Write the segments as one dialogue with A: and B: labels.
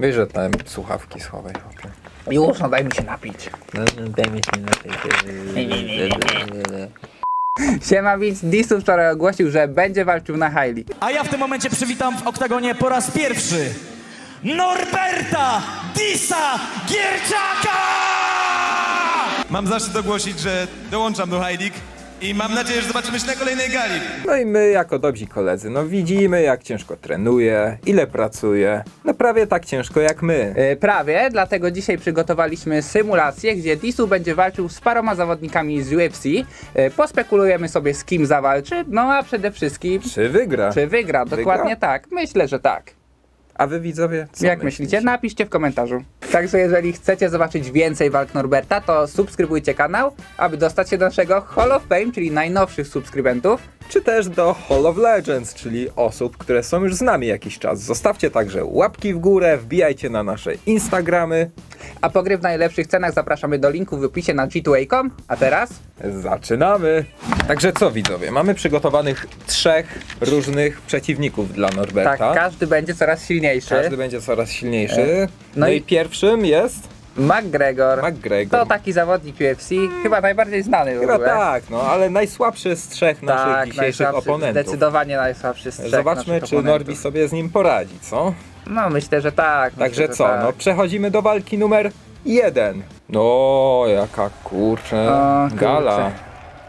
A: Wiesz, że tam słuchawki schowaj, chłopie.
B: Już, no daj mi się napić.
A: No, no, daj mi się na tej...
B: Siema widz, Disu wczoraj ogłosił, że będzie walczył na Haili.
C: A ja w tym momencie przywitam w oktagonie po raz pierwszy Norberta Disa Gierczaka!
D: Mam zaszczyt ogłosić, że dołączam do High League i mam nadzieję, że zobaczymy się na kolejnej gali.
A: No i my jako dobrzy koledzy, no widzimy jak ciężko trenuje, ile pracuje. No prawie tak ciężko jak my.
B: E, prawie, dlatego dzisiaj przygotowaliśmy symulację, gdzie Disu będzie walczył z paroma zawodnikami z UFC. E, pospekulujemy sobie z kim zawalczy, no a przede wszystkim
A: Czy wygra?
B: czy wygra. Dokładnie tak, myślę, że tak.
A: A wy widzowie? Co
B: Jak myślicie? Napiszcie w komentarzu. Także jeżeli chcecie zobaczyć więcej walk Norberta, to subskrybujcie kanał, aby dostać się do naszego Hall of Fame, czyli najnowszych subskrybentów.
A: Czy też do Hall of Legends, czyli osób, które są już z nami jakiś czas. Zostawcie także łapki w górę, wbijajcie na nasze Instagramy.
B: A po gry w najlepszych cenach zapraszamy do linku w opisie na g2a.com. A teraz?
A: Zaczynamy! Także co widzowie, mamy przygotowanych trzech różnych przeciwników dla Norberta.
B: Tak, każdy będzie coraz silniejszy.
A: Każdy będzie coraz silniejszy. No,
B: no
A: i...
B: i-
A: pierwszym jest
B: McGregor.
A: McGregor.
B: To taki zawodnik UFC, chyba najbardziej znany w
A: Chyba
B: ogóle.
A: tak, no ale najsłabszy z trzech naszych
B: tak,
A: dzisiejszych
B: najsłabszy,
A: oponentów.
B: Zdecydowanie najsłabszy z trzech
A: Zobaczmy,
B: naszych
A: czy
B: oponentów.
A: Norbi sobie z nim poradzi, co?
B: No myślę, że tak.
A: Także
B: myślę, że
A: co,
B: tak.
A: no przechodzimy do walki numer jeden. No, jaka kurczę
B: O,
A: gala.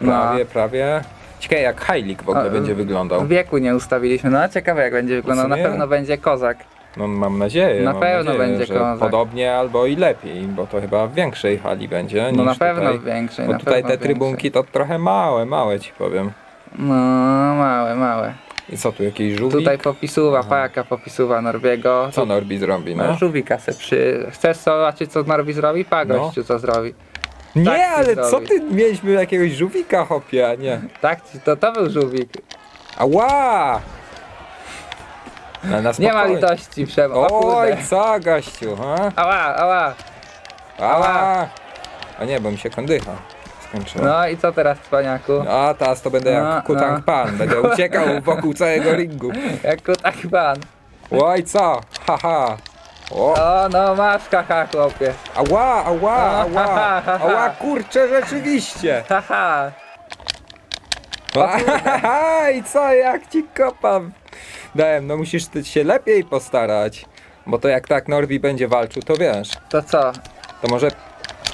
B: No.
A: Prawie, prawie. Ciekawe jak League w ogóle
B: A,
A: będzie
B: w-
A: wyglądał.
B: Wieku nie ustawiliśmy, no ciekawe jak będzie wyglądał. Na
A: sumie-
B: pewno będzie kozak.
A: No mam nadzieję,
B: Na
A: mam
B: pewno
A: nadzieję,
B: będzie
A: że
B: kozak.
A: podobnie albo i lepiej, bo to chyba w większej hali będzie
B: No
A: niż
B: na pewno
A: tutaj.
B: większej,
A: Bo
B: na
A: tutaj
B: pewno
A: te trybunki to trochę małe, małe ci powiem.
B: No, małe, małe.
A: I co tu, jakiś żółwik?
B: Tutaj popisuwa, pajaka popisuwa Norbiego.
A: Co Norbi zrobi,
B: No,
A: no?
B: żółwika se przy... Chcesz zobaczyć co Norbi zrobi? Pa
A: No.
B: gościu co zrobi.
A: Nie,
B: tak
A: ale co
B: zrobi.
A: ty, mieliśmy jakiegoś żółwika, hopie, a nie.
B: Tak, to, to był żółwik.
A: Ała! Na, na
B: Nie ma
A: spokojnie.
B: litości, Przemo. O
A: Oj,
B: kurde.
A: co gościu, ha?
B: Ała, ała.
A: Ała! A nie, bo mi się kondycha skończyła.
B: No i co teraz, cwaniaku?
A: A teraz to będę jak
B: No,
A: Kutang
B: no.
A: Pan, będę uciekał wokół całego ringu.
B: Jak tak pan.
A: Oj, co? Haha. O,
B: O, no masz haha, chłopie.
A: ała, ała, ała,
B: ha, ha.
A: ała, kurczę, rzeczywiście.
B: Haha.
A: Haha, i co, jak ci kopam? Dałem, no musisz ty się lepiej postarać. Bo to jak tak Norbi będzie walczył, to wiesz,
B: To co?
A: to może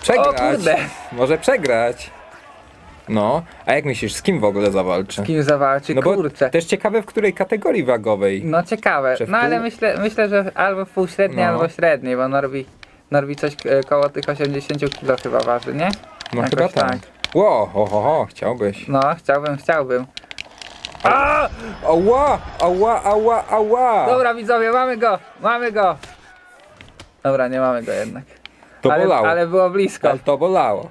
A: przegrać.
B: O kurde.
A: Może przegrać. No, a jak myślisz, z kim w ogóle zawalczy?
B: Kim zawalczy?
A: No bo
B: Kurczę.
A: też ciekawe, w której kategorii wagowej.
B: No ciekawe.
A: Czy w
B: No ale myślę, myślę, że albo w półśredniej,
A: No.
B: albo średniej, bo Norbi, Norbi coś e, koło tych 80 kg chyba waży, nie?
A: No
B: Jakoś
A: chyba tak. Ło, ho, ho, ho, chciałbyś.
B: No, chciałbym, chciałbym.
A: Ała, ała, ała, ała.
B: Dobra widzowie, mamy go! Mamy go! Dobra, nie mamy go jednak.
A: to
B: ale,
A: bolało.
B: ale było blisko.
A: Ale to bolało.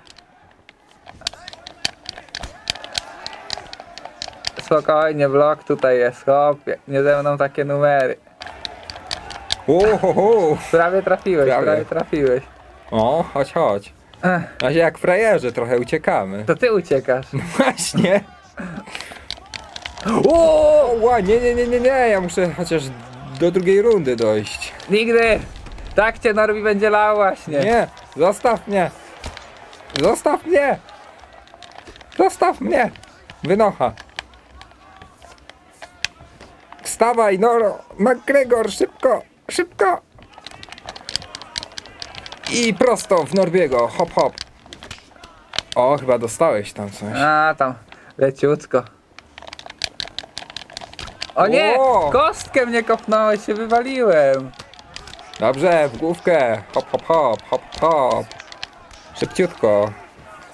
B: Spokojnie, blok tutaj jest, chłopie. Nie ze mną takie numery.
A: Uhuhu.
B: Prawie trafiłeś,
A: Prawie.
B: prawie, trafiłeś.
A: O, chodź, chodź.
B: Ech,
A: Na razie jak frajerzy trochę uciekamy.
B: to ty uciekasz.
A: Właśnie. O, ła, nie, nie, nie, nie, nie, ja muszę chociaż do drugiej rundy dojść.
B: Nigdy! Tak cię Norbi będzie lał właśnie.
A: Nie, zostaw mnie. Zostaw mnie. Zostaw mnie. Wynocha. Wstawaj, Noro. McGregor, szybko, szybko. I prosto w Norbiego, hop, hop. O, chyba dostałeś tam coś.
B: A tam, leciutko. O nie!
A: O!
B: Kostkę mnie kopnąłeś, się wywaliłem.
A: Dobrze, w główkę. Hop, hop, hop, hop, hop. Szybciutko.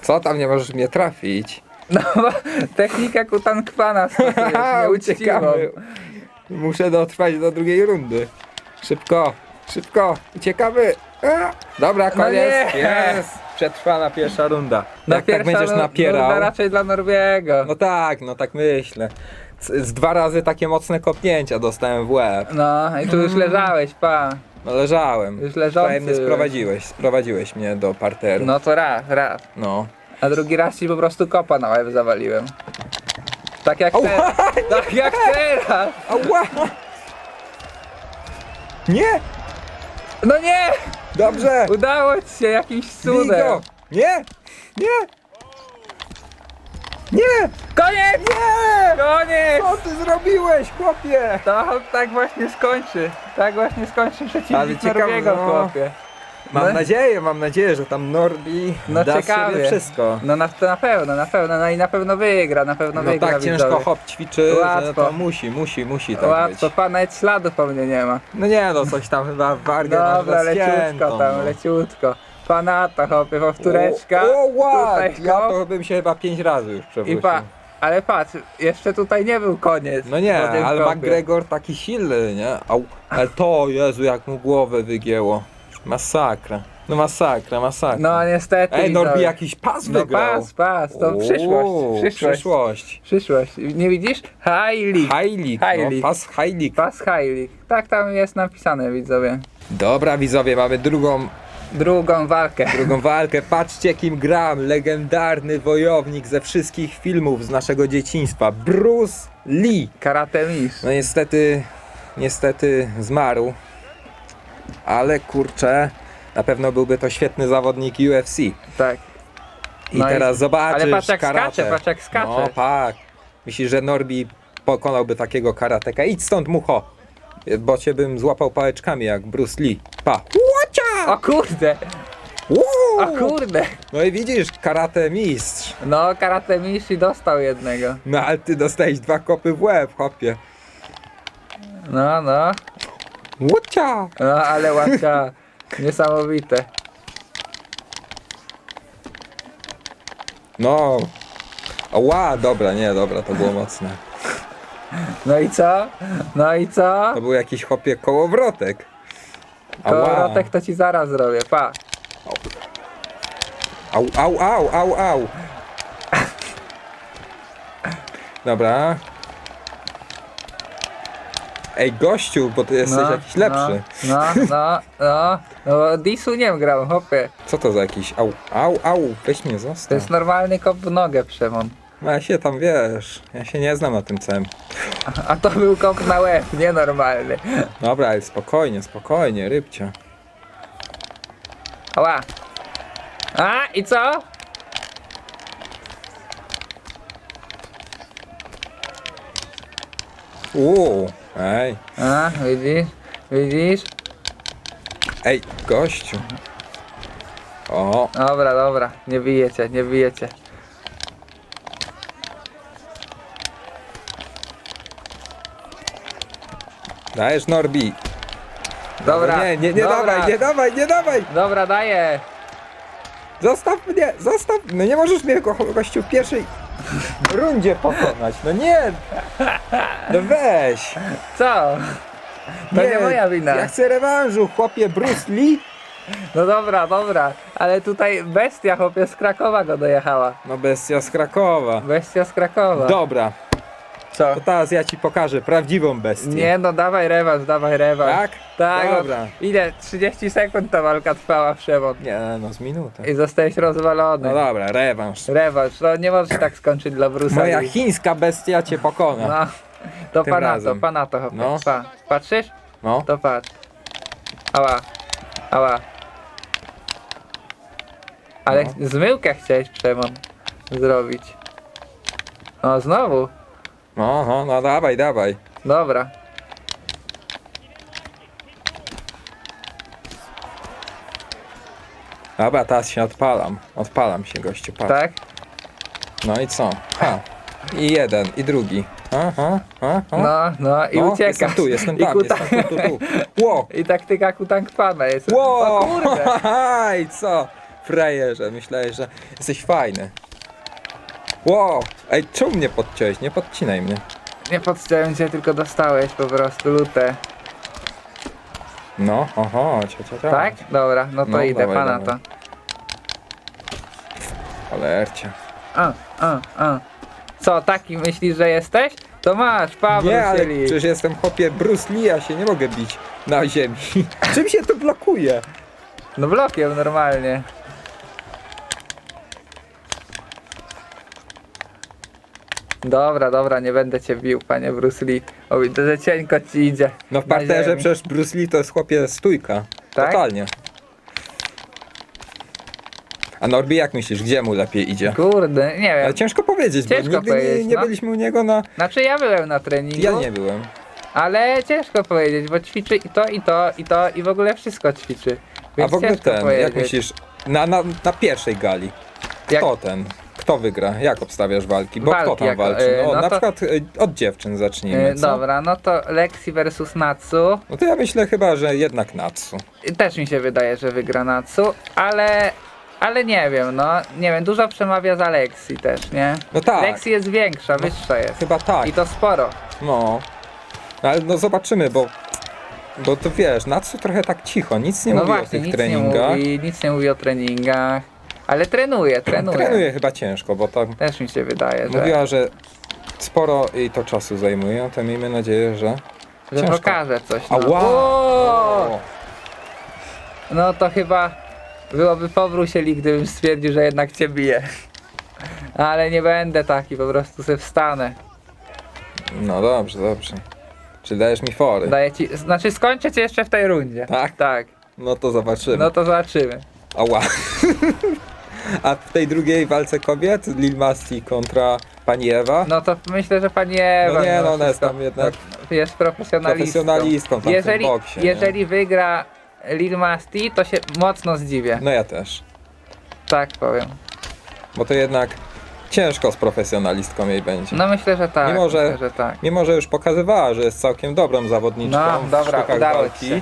A: Co tam, nie możesz mnie trafić?
B: No, technika kutankwana stosujesz, nieuczciwą.
A: uciekamy. Muszę dotrwać do drugiej rundy. Szybko, szybko, uciekamy. A, Dobra,
B: No
A: koniec.
B: nie.
A: Jest. Przetrwana pierwsza runda.
B: Na
A: Jak tak
B: pierwsza
A: będziesz
B: nu-
A: napierał.
B: runda raczej dla Norbiego.
A: No tak, no tak myślę. Z, dwa razy takie mocne kopnięcia dostałem w łeb.
B: No i tu już leżałeś, pa.
A: No leżałem.
B: Już leżący
A: Tutaj mnie
B: byłeś.
A: sprowadziłeś, sprowadziłeś mnie do parteru.
B: No to raz, raz.
A: no.
B: A drugi raz ci po prostu kopa na łeb zawaliłem. Tak jak teraz. Tak jak teraz.
A: Ała! Nie!
B: No nie!
A: Dobrze!
B: Udało ci się jakimś cudem.
A: Nie! Nie! Nie!
B: Koniec!
A: Nie!
B: Koniec!
A: Co ty zrobiłeś, chłopie?
B: To tak właśnie skończy. Tak właśnie skończy
A: Ale
B: przeciwnik
A: ciekawe, no.
B: chłopie.
A: Mam
B: No.
A: nadzieję, mam nadzieję, że tam Norbi
B: No
A: da
B: ciekawie.
A: siebie wszystko.
B: No na, to na pewno, na pewno, no i na pewno wygra, na pewno
A: No
B: wygra.
A: tak ciężko
B: widzowie.
A: hop ćwiczy, że
B: Łatwo.
A: to musi, musi, musi tak
B: Łatwo,
A: być.
B: pan nawet śladu po mnie nie ma.
A: No nie no, coś tam chyba wargę
B: Dobra, leciutko tam,
A: no.
B: leciutko. Panata, hopie, powtóreczka.
A: O, o!
B: Tutaj
A: Ja
B: hop.
A: to bym się chyba pięć razy już przewrócił.
B: I pa, ale patrz, jeszcze tutaj nie był koniec.
A: No nie, ale
B: kopie.
A: McGregor taki silny, nie? Au, ale to, Jezu, jak mu głowę wygięło. Masakra. No masakra, masakra.
B: No niestety.
A: Ej, Norbi
B: widzowie.
A: jakiś pas
B: No
A: wygrał.
B: pas, pas, to
A: Uuu,
B: przyszłość, przyszłość,
A: przyszłość.
B: przyszłość. Nie widzisz? High League.
A: No, pas League.
B: Pas High League. Tak tam jest napisane, widzowie.
A: Dobra widzowie, mamy drugą,
B: Drugą walkę.
A: drugą walkę. Patrzcie kim gram. Legendarny wojownik ze wszystkich filmów z naszego dzieciństwa. Bruce Lee.
B: Karate mistrz.
A: No niestety, niestety zmarł. Ale kurczę, na pewno byłby to świetny zawodnik UFC. I
B: Tak. No i-
A: teraz zobaczysz
B: ale patrz jak
A: karate.
B: skacze, patrz jak skacze.
A: No tak. Myślisz, że Norbi pokonałby takiego karateka? Idź stąd, mucho. Bo cię bym złapał pałeczkami jak Bruce Lee. Pa. Łocia!
B: O kurde,
A: Uuu!
B: o kurde.
A: No i widzisz, karate mistrz.
B: No, karate mistrz i dostał jednego.
A: No ale ty dostałeś dwa kopy w łeb, chłopie.
B: No, no.
A: Łocia!
B: No, ale łacia. Niesamowite.
A: No. Ła, dobra, nie, dobra, to było mocne.
B: No i co? No i co?
A: To był jakiś chłopie kołowrotek. Ała.
B: Kołowrotek to ci zaraz zrobię, pa.
A: Au, au, au, au, au. Dobra. Ej, gościu, bo ty jesteś jakiś lepszy.
B: No, no, no, no, no Disu nie grał, hopie.
A: Co to za jakiś au, au, au, weź mnie
B: To
A: zostaw.
B: jest normalny kop w nogę, Przemon.
A: No ja się tam, wiesz, ja się nie znam na tym całym.
B: A to był kop na łeb, nienormalny.
A: Dobra, ale spokojnie, spokojnie, rybcia.
B: Ała. A, i co?
A: Uuu, ej,
B: A, widzisz? Widzisz?
A: ej, gościu. O,
B: Dobra, dobra, nie bijecie, nie bijecie.
A: Dajesz Norbi.
B: Dobra,
A: nie, nie, nie
B: dobra,
A: dawaj, nie dawaj, nie dawaj.
B: Dobra, daję.
A: Zostaw mnie, zostaw! No nie możesz mnie go, gościu w pierwszej rundzie pokonać. No nie! No weź!
B: Co? To nie, moja wina.
A: Ja chcę rewanżu, chłopie Bruce Lee.
B: No dobra, dobra, ale tutaj bestia chłopie z Krakowa go dojechała.
A: No bestia z Krakowa.
B: Bestia z Krakowa.
A: Dobra,
B: Co?
A: to teraz ja ci pokażę prawdziwą bestię.
B: Nie no, dawaj rewanż, dawaj rewanż.
A: Tak?
B: Tak.
A: Dobra.
B: no, Ile? 30 sekund ta walka trwała, Przewod.
A: Nie, no z minutę.
B: I zostałeś rozwalony.
A: No dobra, rewanż.
B: Rewanż, to nie może się tak skończyć dla Bruce'a
A: Moja
B: Lee.
A: chińska bestia cię pokona.
B: No, to
A: Tym
B: pana
A: razem.
B: to, pana to chłopie.
A: No.
B: Pa. Patrzysz?
A: No.
B: To patrz. Ała. Ała. Ale
A: No.
B: zmyłkę chciałeś Przemon zrobić. No znowu.
A: No, no, no dawaj, dawaj.
B: Dobra.
A: Dobra, teraz się odpalam. Odpalam się, gościu, patrz.
B: Tak?
A: No i co? Ha. I jeden, i drugi. Aha, aha.
B: No, no i
A: no,
B: ucieka.
A: Jestem tu, jestem
B: I,
A: tam,
B: kuta...
A: jestem tu, tu, tu. Ło!
B: I taktyka kutang pana jest.
A: Ło!
B: O kurde.
A: I co? Frajerze, myślałeś, że jesteś fajny. Ło! Ej, czemu mnie podciąłeś? Nie podcinaj mnie.
B: Nie podciąłem cię, tylko dostałeś po prostu lutę.
A: No, oho, cia, cia, cia.
B: Tak? Dobra, no to
A: No,
B: idę,
A: dawaj,
B: pana
A: dawaj.
B: to.
A: Cholercie.
B: A, a, a. Co, taki myślisz, że jesteś? To masz, Paweł
A: Nie, ale przecież jestem chłopie Bruce Lee, ja się nie mogę bić na ziemi. Czym się to blokuje?
B: No blokiem normalnie. Dobra, dobra, nie będę cię bił, panie Bruce Lee. O, widzę, że cienko ci idzie.
A: No w
B: Na
A: parterze
B: ziemi.
A: przecież Bruce Lee to jest chłopie stójka.
B: Tak?
A: Totalnie. A Norbi, jak myślisz, gdzie mu lepiej idzie?
B: Kurde, nie wiem.
A: Ale ciężko powiedzieć,
B: Ciężko
A: bo nigdy
B: powiedzieć,
A: nie, nie
B: no.
A: byliśmy u niego na...
B: Znaczy ja byłem na treningu,
A: Ja nie byłem.
B: ale ciężko powiedzieć, bo ćwiczy i to, i to, i to, i w ogóle wszystko ćwiczy.
A: A
B: Więc
A: w ogóle
B: ciężko
A: ten,
B: powiedzieć.
A: jak myślisz, na, na, na pierwszej gali, kto ten, kto wygra? Jak obstawiasz walki? Bo
B: Walki
A: kto tam
B: jako,
A: walczy?
B: y,
A: No,
B: no
A: na
B: to-
A: przykład y, od dziewczyn zacznijmy,
B: E,
A: co?
B: Dobra, no to Lexi versus Natsu.
A: No to ja myślę chyba, że jednak Natsu.
B: Też mi się wydaje, że wygra Natsu, ale, ale nie wiem, no, nie wiem, dużo przemawia za Lexi też, nie?
A: No tak.
B: Lexi jest większa, wyższa jest.
A: Chyba tak,
B: I to sporo.
A: no. No, Ale no zobaczymy, bo... Bo to wiesz, Natsu trochę tak cicho, nic nie
B: no
A: mówi o
B: właśnie,
A: tych
B: nic nie
A: treningach.
B: mówi, nic nie mówi o treningach, ale trenuje, trenuje.
A: Trenuje chyba ciężko, bo tam
B: Też mi się wydaje, że,
A: mówiła, że sporo jej to czasu zajmuje, to miejmy nadzieję, że...
B: że
A: ciężko.
B: pokaże coś. No.
A: Ała!
B: O! No to chyba byłoby powrócieli, gdybym stwierdził, że jednak cię bije. Ale nie będę taki, po prostu se wstanę.
A: No dobrze, dobrze. Czy dajesz mi fory?
B: Daję ci, znaczy skończę cię jeszcze w tej rundzie.
A: Tak?
B: Tak.
A: No to zobaczymy.
B: No to zobaczymy.
A: Ała. A w tej drugiej walce kobiet, Lil Masti kontra pani Ewa,
B: No to myślę, że pani Ewa.
A: No nie, no ona jest
B: wszystko-
A: tam jednak
B: no, jest profesjonalistką.
A: profesjonalistką tam
B: jeżeli,
A: w tym boksie. nie?
B: jeżeli wygra Lil Masti, to się mocno zdziwię.
A: No ja też.
B: Tak powiem.
A: Bo to jednak ciężko z profesjonalistką jej będzie.
B: No myślę, że tak.
A: Mimo, że-
B: Myślę, że tak.
A: Mimo, że już pokazywała, że jest całkiem dobrą zawodniczką
B: No,
A: w
B: dobra,
A: sztukach
B: udało
A: walki,
B: ci się.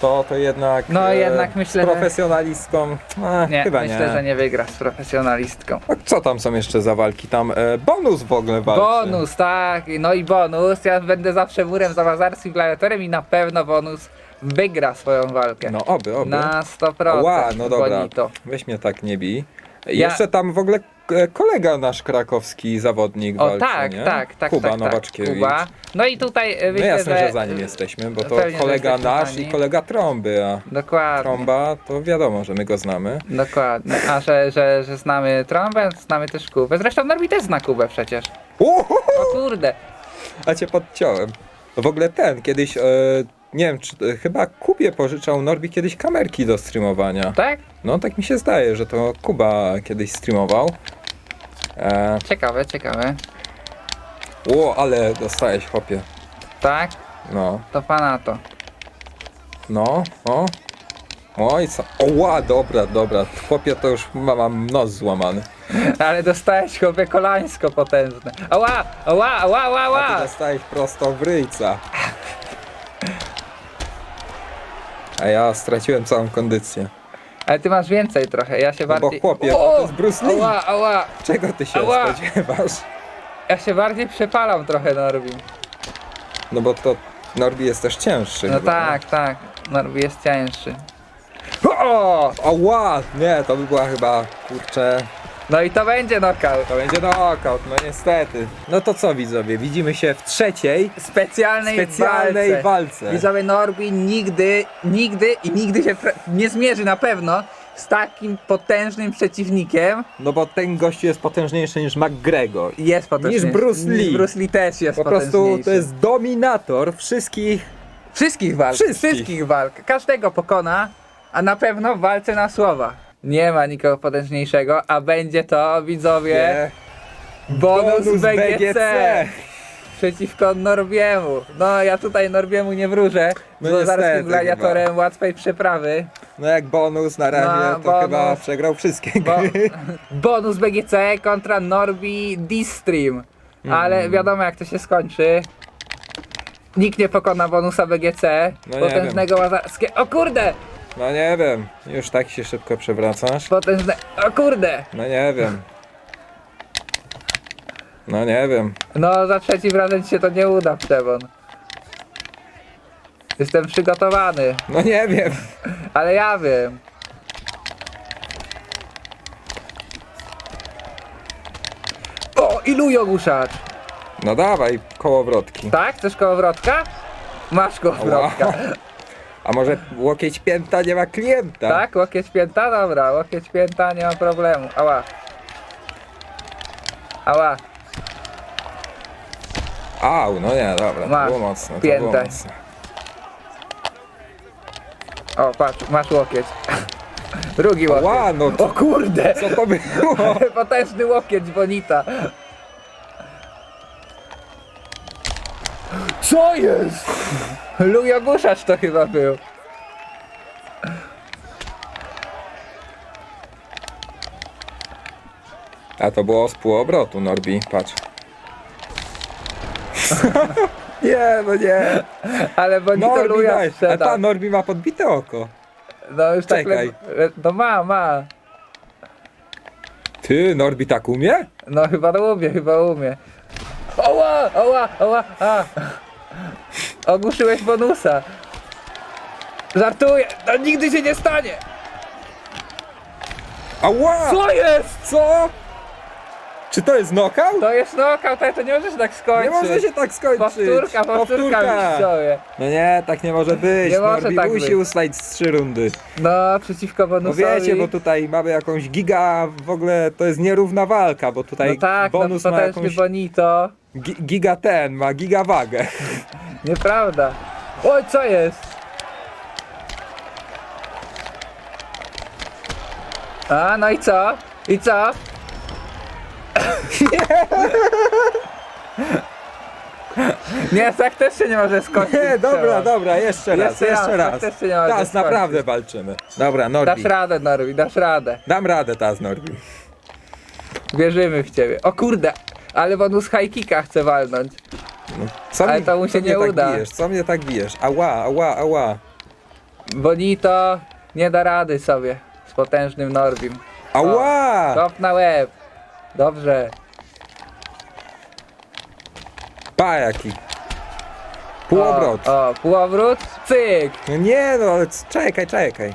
A: To to jednak,
B: No, jednak myślę,
A: z
B: że-
A: profesjonalistką e,
B: Nie,
A: chyba
B: myślę,
A: nie.
B: że nie wygra z profesjonalistką.
A: A co tam są jeszcze za walki? Tam e, bonus w ogóle walczy.
B: Bonus, tak, no i bonus. Ja będę zawsze murem za wazarskim gladiatorem i na pewno bonus wygra swoją walkę.
A: No oby, oby.
B: Na 100%.
A: Ła, no dobra,
B: Bonito.
A: weź mnie tak nie bij. Jeszcze tam w ogóle e, kolega nasz krakowski zawodnik
B: O
A: walczy,
B: tak,
A: nie?
B: tak, tak,
A: Kuba
B: tak, tak.
A: Nowaczkiewicz.
B: Kuba. No i tutaj e,
A: No
B: myślę,
A: jasne, że,
B: że...
A: za nim jesteśmy, bo to
B: pewnie, że
A: kolega
B: jesteśmy
A: nasz
B: za
A: i
B: nim.
A: kolega Trąby, a
B: Dokładnie,
A: Trąba to wiadomo, że my go znamy.
B: dokładnie. A że, że, że znamy trąbę, znamy też Kubę. Zresztą Norbi też zna Kubę przecież.
A: Uhu,
B: O kurde.
A: a cię podciąłem. W ogóle ten, kiedyś, e, nie wiem, czy, e, chyba Kubie pożyczał Norbi kiedyś kamerki do streamowania.
B: Tak?
A: No tak mi się zdaje, że to Kuba kiedyś streamował. E,
B: Ciekawe, ciekawe.
A: o, ale dostałeś chłopie.
B: Tak?
A: No.
B: To pana to.
A: No, o. Oj, co? O, ła, dobra, dobra. Chłopie, to już ma, mam nos złamany.
B: Ale dostałeś chłopie kolańsko potężne. Ała, ała, ała, ała,
A: A ty
B: ała.
A: dostałeś prosto w ryjca. A ja straciłem całą kondycję.
B: Ale ty masz więcej trochę, ja się
A: No bo
B: bardziej...
A: chłopie, to jest Bruce Lee.
B: Ała, ała.
A: Czego ty się
B: Ała.
A: spodziewasz?
B: Ja się bardziej przepalam trochę Norbi.
A: No bo to Norbi jest też cięższy.
B: No
A: chyba,
B: tak, tak. Norbi jest cięższy.
A: O! Ała! Nie, to by była chyba, kurczę...
B: No i to będzie knockout.
A: To będzie knockout, no niestety. No to co widzowie, widzimy się w trzeciej
B: Specjalnej,
A: specjalnej
B: walce. Widzowie Norbi nigdy, nigdy i nigdy się nie zmierzy na pewno z takim potężnym przeciwnikiem.
A: No bo ten gościu jest potężniejszy niż McGregor.
B: Jest potężniejszy.
A: Niż Bruce Lee.
B: Niż Bruce Lee też jest
A: Po prostu to jest dominator wszystkich.
B: Wszystkich walk.
A: Wszystkich.
B: Wszystkich. walk. Każdego pokona, a na pewno w walce na słowa. Nie ma nikogo potężniejszego, a będzie to, widzowie, bonus,
A: Bonus
B: BGC,
A: BGC.
B: przeciwko Norbiemu. No ja tutaj Norbiemu nie wróżę,
A: No
B: z Lozarskim
A: niestety
B: gladiatorem łatwej przeprawy.
A: No jak bonus na razie
B: No,
A: to
B: bonus.
A: chyba przegrał wszystkie
B: Bo,
A: gry.
B: bonus BGC kontra Norbi D-Stream.
A: Mm.
B: Ale wiadomo jak to się skończy. Nikt nie pokona bonusa BGC.
A: No nie
B: potężnego łazarskiego. O kurde!
A: No nie wiem, już tak się szybko przewracasz.
B: Potężne. O kurde!
A: No nie wiem. No nie wiem.
B: No za trzecim razem ci się to nie uda, Przewon. Jestem przygotowany,
A: No nie wiem.
B: ale ja wiem. O, ilu ogłuszacz?
A: No dawaj, kołowrotki.
B: Tak? Chcesz kołowrotka? Masz kołowrotka.
A: A może łokieć pięta nie ma klienta?
B: Tak? Łokieć pięta? Dobra, łokieć pięta, nie ma problemu. Ała. Ała.
A: Au, no nie, dobra, to
B: Masz
A: było mocne, to
B: piętę.
A: było mocne.
B: O, patrz, masz łokieć. Drugi łokieć.
A: Ła, no
B: O kurde!
A: co to było?
B: Potężny łokieć Bonita. Co jest? Lujo Buszacz to chyba był.
A: A to było z półobrotu, Norbi, patrz. nie, no nie.
B: Ale Bonito
A: Norbi,
B: Luja
A: daj. A
B: sprzedał.
A: ta Norbi ma podbite oko.
B: No już tak
A: Czekaj.
B: le... No ma, ma.
A: Ty, Norbi tak umie?
B: No chyba umie, chyba umie. Oła, oła, oła, a. Ogłuszyłeś bonusa. Żartuję, to nigdy się nie stanie.
A: Ała!
B: Co jest?
A: Co? Czy to jest knockout?
B: To jest knockout, ale to nie możesz tak skończyć.
A: Nie może się tak skończyć.
B: Powtórka, powtórka, widzowie.
A: No nie, tak nie może być.
B: Nie może
A: Norbi
B: tak
A: musi
B: być.
A: ustać z trzy rundy.
B: No, przeciwko
A: No
B: bonusowi.
A: wiecie, bo tutaj mamy jakąś giga, w ogóle to jest nierówna walka, bo tutaj
B: No tak, no
A: bonus ma
B: potężny
A: jakąś
B: bonito.
A: Gi giga ten, ma giga wagę.
B: Nieprawda. Oj, co jest? A, no i co? I co? Nie, tak też się nie może skończyć.
A: Nie, dobra, dobra, jeszcze raz,
B: Jeszcze
A: jeszcze,
B: raz,
A: raz.
B: tak też się nie
A: Teraz naprawdę walczymy. Dobra,
B: Dasz
A: Norbi.
B: radę, Norbi, dasz radę.
A: Dam radę teraz, Norbi.
B: Wierzymy w ciebie. O kurde, ale bonus high kicka chce walnąć.
A: Co
B: Ale to mu
A: co
B: się
A: mnie
B: nie
A: tak
B: uda.
A: Bijesz? Co mnie tak bijesz? Ała, ała, ała.
B: Bonito nie da rady sobie z potężnym Norbim.
A: Ała!
B: Kop na łeb. Dobrze.
A: Pa jaki. Półobrót.
B: O, o, półobrót, cyk.
A: No nie no, ale c- czekaj, czekaj.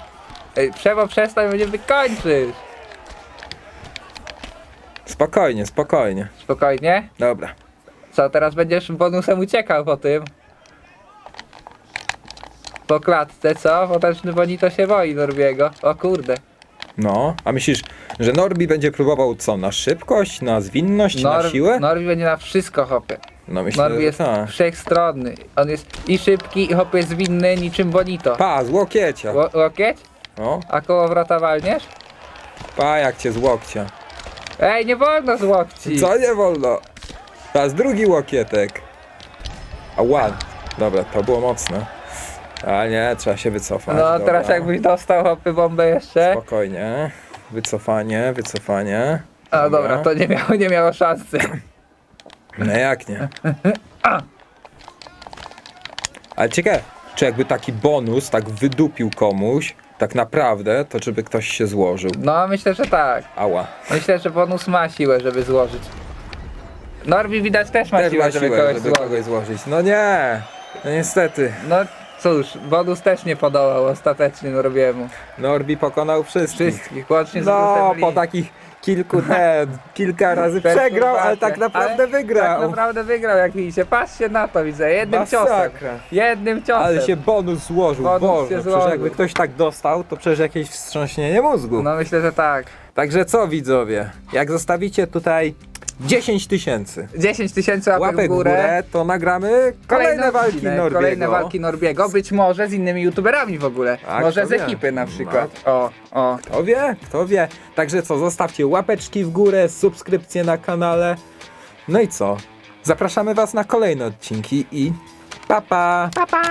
B: Ej, Przemo przestań, bo nie wykończysz.
A: Spokojnie, spokojnie.
B: Spokojnie.
A: Dobra.
B: Co, teraz będziesz bonusem uciekał po tym? Po klatce, co? Potężny bonito się boi Norbiego. O kurde.
A: No, a myślisz, że Norbi będzie próbował co? Na szybkość, na zwinność, na
B: Nor-
A: siłę?
B: Norbi będzie na wszystko hopy.
A: No myślę,
B: Norbi
A: że
B: jest
A: tak.
B: wszechstronny. On jest i szybki, i hopy zwinny niczym bonito.
A: Pa, z łokiecia.
B: Ło- Łokieć?
A: No,
B: A koło wrota walniesz?
A: pa jak cię z łokcia.
B: Ej, nie wolno z łokci.
A: Co nie wolno? Teraz drugi łokietek. Ała. Dobra, to było mocne. A nie, trzeba się wycofać.
B: No
A: Dobra.
B: teraz jakbyś dostał hopy bombę jeszcze.
A: Spokojnie. Wycofanie, wycofanie.
B: A dobra, to nie miało, nie miało szansy.
A: No jak nie? Ale ciekawe, czy jakby taki bonus tak wydupił komuś, tak naprawdę, to żeby ktoś się złożył.
B: No myślę, że tak.
A: Ała.
B: Myślę, że bonus ma siłę, żeby złożyć. Norbi widać też ma
A: Też
B: siłę,
A: ma
B: żeby
A: siłę,
B: kogoś
A: żeby
B: złożyć.
A: kogoś złożyć. No nie, no niestety.
B: No cóż, bonus też nie podołał ostatecznie Norbiemu.
A: Norbi pokonał wszystkich.
B: Wszystkich, łącznie z
A: No, po takich kilku ten, kilka razy przegrał, ale tak naprawdę
B: Ale
A: wygrał.
B: Tak naprawdę wygrał, jak widzicie. Patrzcie na to, widzę, jednym ciosem.
A: Masakra.
B: Jednym ciosem.
A: Ale się bonus złożył,
B: Bonus
A: Boże,
B: się
A: przecież
B: złożył.
A: jakby ktoś tak dostał, to przecież jakieś wstrząśnienie mózgu.
B: No myślę, że tak.
A: Także co widzowie, jak zostawicie tutaj 10 tysięcy
B: 10 tysięcy łapek,
A: łapek
B: w górę.
A: to nagramy kolejne walki
B: odcinek,
A: Norbiego.
B: Kolejne walki Norbiego, być może z innymi youtuberami w ogóle.
A: A,
B: może
A: kto
B: z
A: wie?
B: ekipy na przykład. O, o.
A: Kto wie, kto wie. Także co, zostawcie łapeczki w górę, subskrypcje na kanale. No i co? Zapraszamy was na kolejne odcinki i pa pa!
B: Pa, pa!